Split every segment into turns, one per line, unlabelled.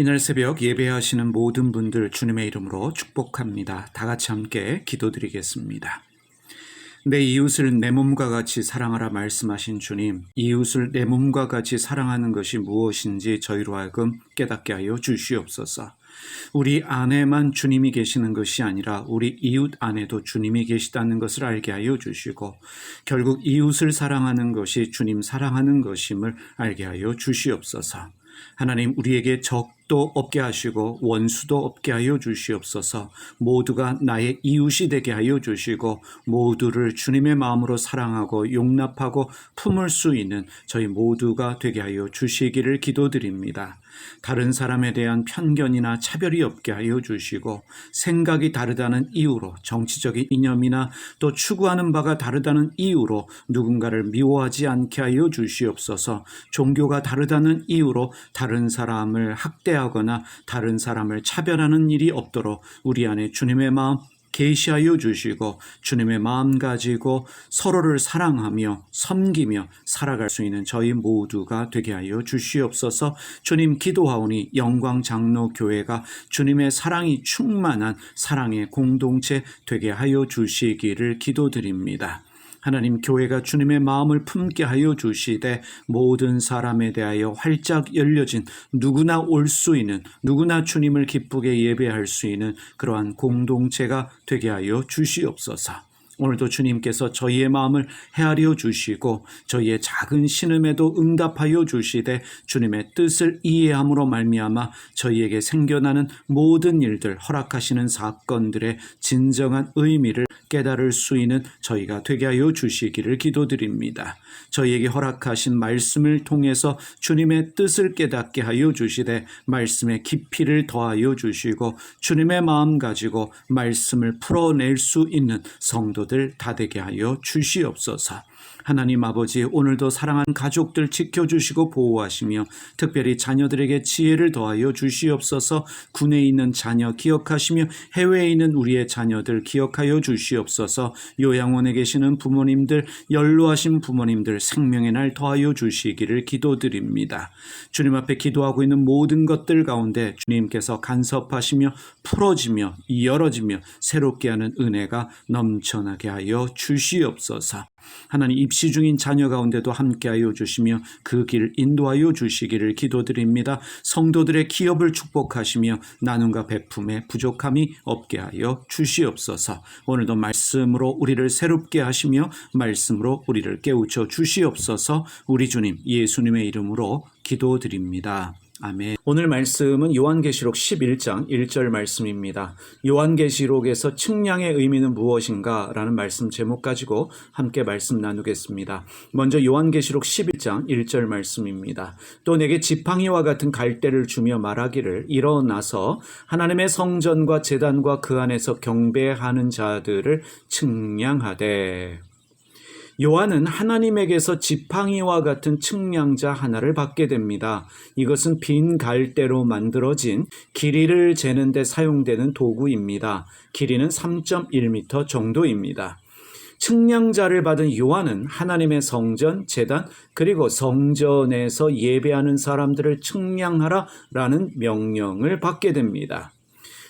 이날 새벽 예배하시는 모든 분들 주님의 이름으로 축복합니다. 다 같이 함께 기도드리겠습니다. 내 이웃을 내 몸과 같이 사랑하라 말씀하신 주님, 이웃을 내 몸과 같이 사랑하는 것이 무엇인지 저희로 하여금 깨닫게 하여 주시옵소서. 우리 안에만 주님이 계시는 것이 아니라 우리 이웃 안에도 주님이 계시다는 것을 알게 하여 주시고 결국 이웃을 사랑하는 것이 주님 사랑하는 것임을 알게 하여 주시옵소서. 하나님 우리에게 적 도 없게 하시고 원수도 없게 하여 주시옵소서 모두가 나의 이웃이 되게 하여 주시고 모두를 주님의 마음으로 사랑하고 용납하고 품을 수 있는 저희 모두가 되게 하여 주시기를 기도드립니다. 다른 사람에 대한 편견이나 차별이 없게 하여 주시고 생각이 다르다는 이유로 정치적인 이념이나 또 추구하는 바가 다르다는 이유로 누군가를 미워하지 않게 하여 주시옵소서 종교가 다르다는 이유로 다른 사람을 학대하 거나 다른 사람을 차별하는 일이 없도록 우리 안에 주님의 마음 계시하여 주시고 주님의 마음 가지고 서로를 사랑하며 섬기며 살아갈 수 있는 저희 모두가 되게 하여 주시옵소서. 주님 기도하오니 영광 장로 교회가 주님의 사랑이 충만한 사랑의 공동체 되게 하여 주시기를 기도드립니다. 하나님 교회가 주님의 마음을 품게 하여 주시되 모든 사람에 대하여 활짝 열려진 누구나 올 수 있는 누구나 주님을 기쁘게 예배할 수 있는 그러한 공동체가 되게 하여 주시옵소서. 오늘도 주님께서 저희의 마음을 헤아려 주시고 저희의 작은 신음에도 응답하여 주시되 주님의 뜻을 이해함으로 말미암아 저희에게 생겨나는 모든 일들 허락하시는 사건들의 진정한 의미를 깨달을 수 있는 저희가 되게 하여 주시기를 기도드립니다. 저희에게 허락하신 말씀을 통해서 주님의 뜻을 깨닫게 하여 주시되 말씀의 깊이를 더하여 주시고 주님의 마음 가지고 말씀을 풀어낼 수 있는 성도 들 다 되게 하여 주시옵소서. 하나님 아버지 오늘도 사랑하는 가족들 지켜주시고 보호하시며 특별히 자녀들에게 지혜를 더하여 주시옵소서 군에 있는 자녀 기억하시며 해외에 있는 우리의 자녀들 기억하여 주시옵소서 요양원에 계시는 부모님들 연로하신 부모님들 생명의 날 더하여 주시기를 기도드립니다. 주님 앞에 기도하고 있는 모든 것들 가운데 주님께서 간섭하시며 풀어지며 열어지며 새롭게 하는 은혜가 넘쳐나게 하여 주시옵소서. 하나님 입시 중인 자녀 가운데도 함께하여 주시며 그 길 인도하여 주시기를 기도드립니다. 성도들의 기업을 축복하시며 나눔과 베품에 부족함이 없게 하여 주시옵소서. 오늘도 말씀으로 우리를 새롭게 하시며 말씀으로 우리를 깨우쳐 주시옵소서. 우리 주님 예수님의 이름으로 기도드립니다. 아멘. 오늘 말씀은 요한계시록 11장 1절 말씀입니다. 요한계시록에서 측량의 의미는 무엇인가? 라는 말씀 제목 가지고 함께 말씀 나누겠습니다. 먼저 요한계시록 11장 1절 말씀입니다. 또 내게 지팡이와 같은 갈대를 주며 말하기를 일어나서 하나님의 성전과 재단과 그 안에서 경배하는 자들을 측량하되 요한은 하나님에게서 지팡이와 같은 측량자 하나를 받게 됩니다. 이것은 빈 갈대로 만들어진 길이를 재는 데 사용되는 도구입니다. 길이는 3.1m 정도입니다. 측량자를 받은 요한은 하나님의 성전, 재단, 그리고 성전에서 예배하는 사람들을 측량하라 라는 명령을 받게 됩니다.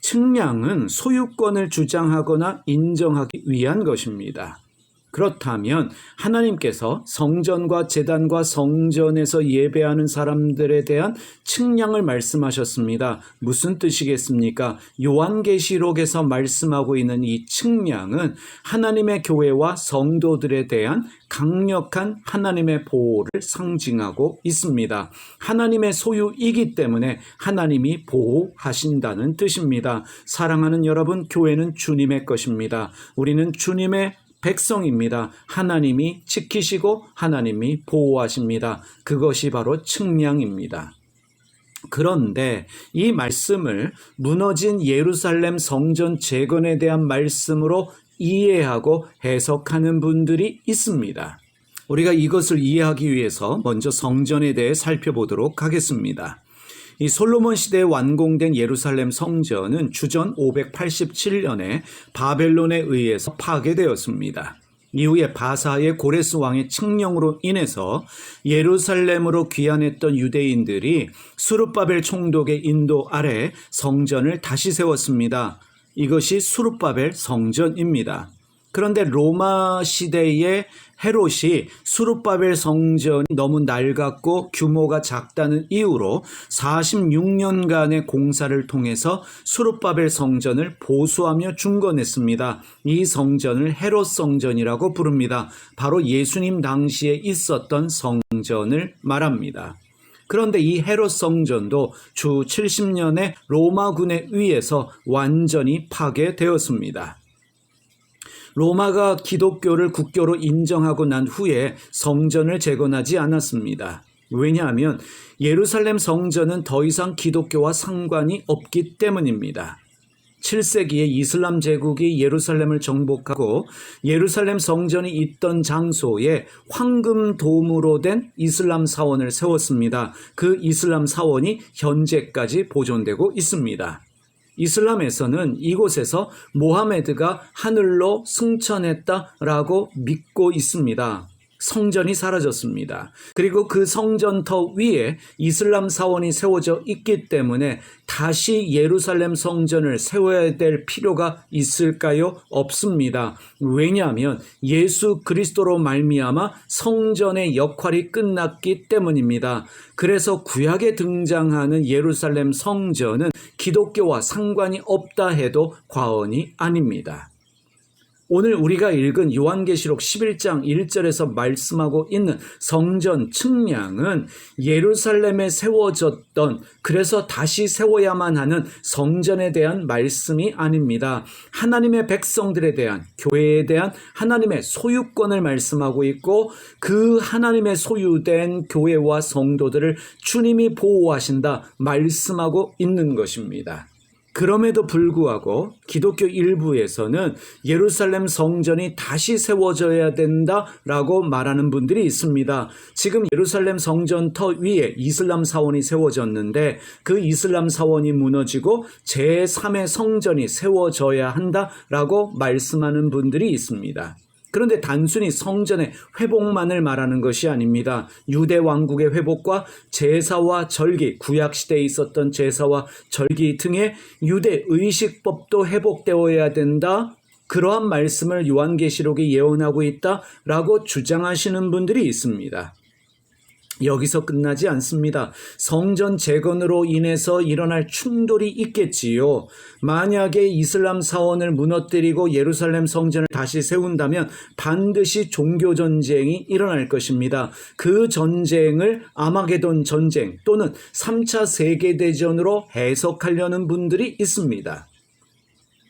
측량은 소유권을 주장하거나 인정하기 위한 것입니다. 그렇다면 하나님께서 성전과 재단과 성전에서 예배하는 사람들에 대한 측량을 말씀하셨습니다. 무슨 뜻이겠습니까? 요한계시록에서 말씀하고 있는 이 측량은 하나님의 교회와 성도들에 대한 강력한 하나님의 보호를 상징하고 있습니다. 하나님의 소유이기 때문에 하나님이 보호하신다는 뜻입니다. 사랑하는 여러분, 교회는 주님의 것입니다. 우리는 주님의 백성입니다. 하나님이 지키시고 하나님이 보호하십니다. 그것이 바로 측량입니다. 그런데 이 말씀을 무너진 예루살렘 성전 재건에 대한 말씀으로 이해하고 해석하는 분들이 있습니다. 우리가 이것을 이해하기 위해서 먼저 성전에 대해 살펴보도록 하겠습니다. 이 솔로몬 시대에 완공된 예루살렘 성전은 주전 587년에 바벨론에 의해서 파괴되었습니다. 이후에 바사의 고레스 왕의 칙령으로 인해서 예루살렘으로 귀환했던 유대인들이 수르바벨 총독의 인도 아래 성전을 다시 세웠습니다. 이것이 수르바벨 성전입니다. 그런데 로마 시대의 헤롯이 수르바벨 성전이 너무 낡았고 규모가 작다는 이유로 46년간의 공사를 통해서 수르바벨 성전을 보수하며 중건했습니다. 이 성전을 헤롯 성전이라고 부릅니다. 바로 예수님 당시에 있었던 성전을 말합니다. 그런데 이 헤롯 성전도 주 70년에 로마군에 의해서 완전히 파괴되었습니다. 로마가 기독교를 국교로 인정하고 난 후에 성전을 재건하지 않았습니다. 왜냐하면 예루살렘 성전은 더 이상 기독교와 상관이 없기 때문입니다. 7세기에 이슬람 제국이 예루살렘을 정복하고 예루살렘 성전이 있던 장소에 황금 도움으로 된 이슬람 사원을 세웠습니다. 그 이슬람 사원이 현재까지 보존되고 있습니다. 이슬람에서는 이곳에서 모하메드가 하늘로 승천했다라고 믿고 있습니다. 성전이 사라졌습니다. 그리고 그 성전터 위에 이슬람 사원이 세워져 있기 때문에 다시 예루살렘 성전을 세워야 될 필요가 있을까요? 없습니다. 왜냐하면 예수 그리스도로 말미암아 성전의 역할이 끝났기 때문입니다. 그래서 구약에 등장하는 예루살렘 성전은 기독교와 상관이 없다 해도 과언이 아닙니다. 오늘 우리가 읽은 요한계시록 11장 1절에서 말씀하고 있는 성전 측량은 예루살렘에 세워졌던 그래서 다시 세워야만 하는 성전에 대한 말씀이 아닙니다. 하나님의 백성들에 대한 교회에 대한 하나님의 소유권을 말씀하고 있고 그 하나님의 소유된 교회와 성도들을 주님이 보호하신다 말씀하고 있는 것입니다. 그럼에도 불구하고 기독교 일부에서는 예루살렘 성전이 다시 세워져야 된다라고 말하는 분들이 있습니다. 지금 예루살렘 성전터 위에 이슬람 사원이 세워졌는데 그 이슬람 사원이 무너지고 제3의 성전이 세워져야 한다라고 말씀하는 분들이 있습니다. 그런데 단순히 성전의 회복만을 말하는 것이 아닙니다. 유대 왕국의 회복과 제사와 절기, 구약 시대에 있었던 제사와 절기 등의 유대 의식법도 회복되어야 된다. 그러한 말씀을 요한계시록이 예언하고 있다라고 주장하시는 분들이 있습니다. 여기서 끝나지 않습니다. 성전 재건으로 인해서 일어날 충돌이 있겠지요. 만약에 이슬람 사원을 무너뜨리고 예루살렘 성전을 다시 세운다면 반드시 종교 전쟁이 일어날 것입니다. 그 전쟁을 아마게돈 전쟁 또는 3차 세계대전으로 해석하려는 분들이 있습니다.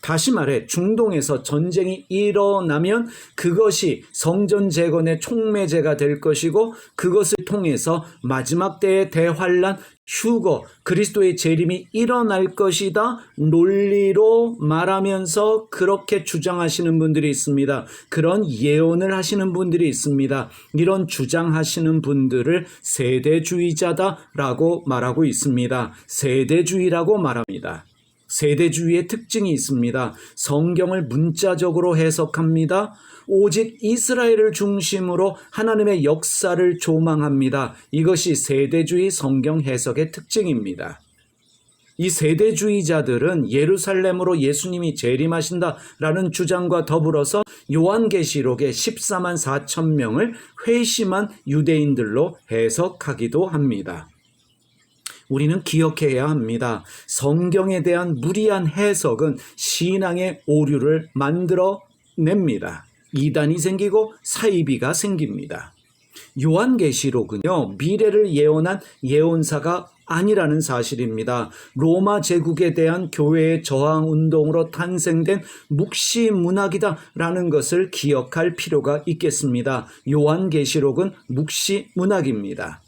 다시 말해 중동에서 전쟁이 일어나면 그것이 성전 재건의 촉매제가 될 것이고 그것을 통해서 마지막 때의 대환란 휴거 그리스도의 재림이 일어날 것이다 논리로 말하면서 그렇게 주장하시는 분들이 있습니다. 그런 예언을 하시는 분들이 있습니다. 이런 주장하시는 분들을 세대주의자다라고 말하고 있습니다. 세대주의라고 말합니다. 세대주의의 특징이 있습니다. 성경을 문자적으로 해석합니다. 오직 이스라엘을 중심으로 하나님의 역사를 조망합니다. 이것이 세대주의 성경 해석의 특징입니다. 이 세대주의자들은 예루살렘으로 예수님이 재림하신다라는 주장과 더불어서 요한계시록의 14만 4천 명을 회심한 유대인들로 해석하기도 합니다. 우리는 기억해야 합니다. 성경에 대한 무리한 해석은 신앙의 오류를 만들어 냅니다. 이단이 생기고 사이비가 생깁니다. 요한계시록은요, 미래를 예언한 예언사가 아니라는 사실입니다. 로마 제국에 대한 교회의 저항 운동으로 탄생된 묵시 문학이다라는 것을 기억할 필요가 있겠습니다. 요한계시록은 묵시 문학입니다.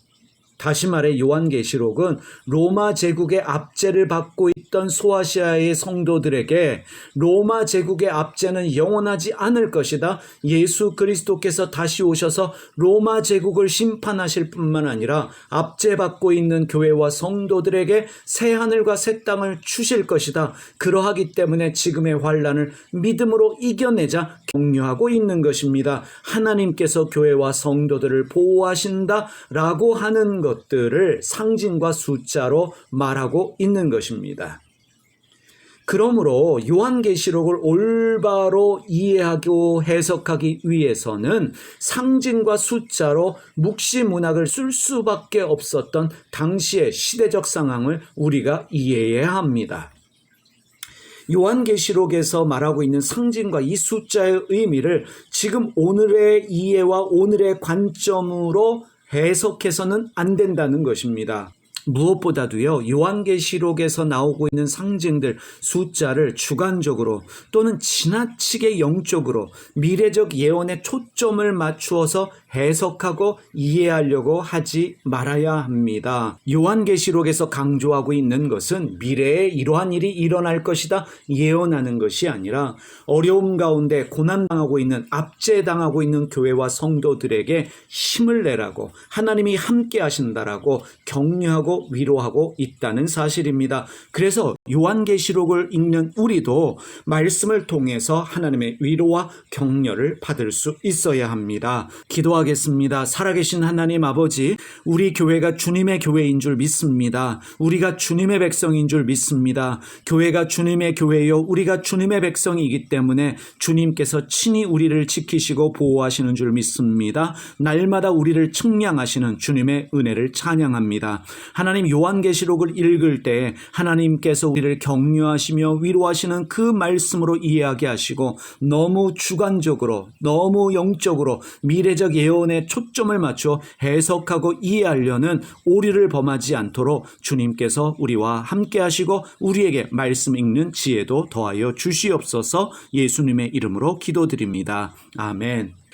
다시 말해 요한계시록은 로마 제국의 압제를 받고 있던 소아시아의 성도들에게 로마 제국의 압제는 영원하지 않을 것이다. 예수 그리스도께서 다시 오셔서 로마 제국을 심판하실 뿐만 아니라 압제받고 있는 교회와 성도들에게 새 하늘과 새 땅을 주실 것이다. 그러하기 때문에 지금의 환란을 믿음으로 이겨내자 격려하고 있는 것입니다. 하나님께서 교회와 성도들을 보호하신다라고 하는 것 들을 상징과 숫자로 말하고 있는 것입니다. 그러므로 요한계시록을 올바로 이해하고 해석하기 위해서는 상징과 숫자로 묵시 문학을 쓸 수밖에 없었던 당시의 시대적 상황을 우리가 이해해야 합니다. 요한계시록에서 말하고 있는 상징과 이 숫자의 의미를 지금 오늘의 이해와 오늘의 관점으로 해석해서는 안 된다는 것입니다. 무엇보다도요, 요한계시록에서 나오고 있는 상징들, 숫자를 주관적으로 또는 지나치게 영적으로 미래적 예언에 초점을 맞추어서 해석하고 이해하려고 하지 말아야 합니다. 요한계시록에서 강조하고 있는 것은 미래에 이러한 일이 일어날 것이다 예언하는 것이 아니라 어려움 가운데 고난당하고 있는 압제당하고 있는 교회와 성도들에게 힘을 내라고 하나님이 함께 하신다라고 격려하고 위로하고 있다는 사실입니다. 그래서 요한계시록을 읽는 우리도 말씀을 통해서 하나님의 위로와 격려를 받을 수 있어야 합니다. 기도하겠습니다. 살아계신 하나님 아버지, 우리 교회가 주님의 교회인 줄 믿습니다. 우리가 주님의 백성인 줄 믿습니다. 교회가 주님의 교회요, 우리가 주님의 백성이기 때문에 주님께서 친히 우리를 지키시고 보호하시는 줄 믿습니다. 날마다 우리를 측량하시는 주님의 은혜를 찬양합니다. 하나님 요한계시록을 읽을 때 하나님께서 우리를 격려하시며 위로하시는 그 말씀으로 이해하게 하시고 너무 주관적으로 너무 영적으로 미래적 예언에 초점을 맞춰 해석하고 이해하려는 오리를 범하지 않도록 주님께서 우리와 함께 하시고 우리에게 말씀 읽는 지혜도 더하여 주시옵소서 예수님의 이름으로 기도드립니다. 아멘.